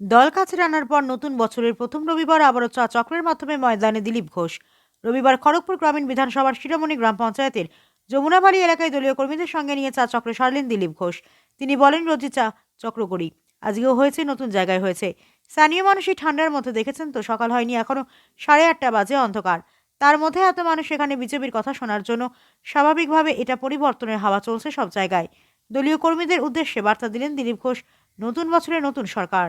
দল কাছে আনার পর নতুন বছরের প্রথম রবিবার আবারও চা চক্রের মাধ্যমে ময়দানে দিলীপ ঘোষ। রবিবার খড়গপুর গ্রামীণ বিধানসভার শিরোমণি গ্রাম পঞ্চায়েতের যমুনাবাড়ি এলাকায় দলীয় কর্মীদের সঙ্গে নিয়ে চা চক্রে সারলেন দিলীপ ঘোষ। তিনি বলেন, রোজই চা চক্র করি। আজকেও হয়েছে, নতুন জায়গায় হয়েছে। স্থানীয় মানুষ এই ঠান্ডার মধ্যে দেখেছেন তো, সকাল হয়নি এখনও সাড়ে আটটা বাজে অন্ধকার। তার মধ্যে এত মানুষ এখানে বিজেপির কথা শোনার জন্য স্বাভাবিকভাবে এটা পরিবর্তনের হাওয়া চলছে সব জায়গায়। দলীয় কর্মীদের উদ্দেশ্যে বার্তা দিলেন দিলীপ ঘোষ, নতুন বছরে নতুন সরকার।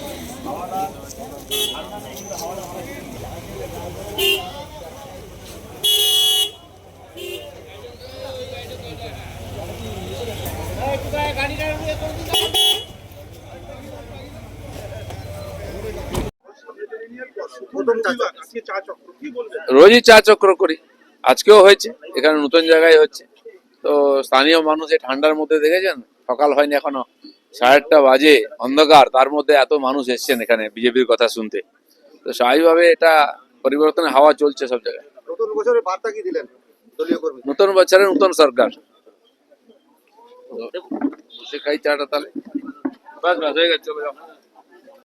রোজই চা চক্র করি। আজকেও হয়েছে, এখানে নতুন জায়গায় হচ্ছে। তো স্থানীয় মানুষ এই ঠান্ডার মধ্যে দেখেছেন? সকাল হয়নি এখনও। সাড়ে আটটা বাজে, অন্ধকার, তার মধ্যে এত মানুষ এসছেন এখানে, বিজেপির কথা শুনতে। তো স্বাভাবিকভাবে এটা পরিবর্তনের হাওয়া চলছে সব জায়গায়। নতুন বছরের বার্তা কি দিলেন দলীয় কর্মী? নতুন বছরে নতুন সরকার। বসে খাই চাটা তাহলে। বাস বাস হয়ে গেছে চলে যাও।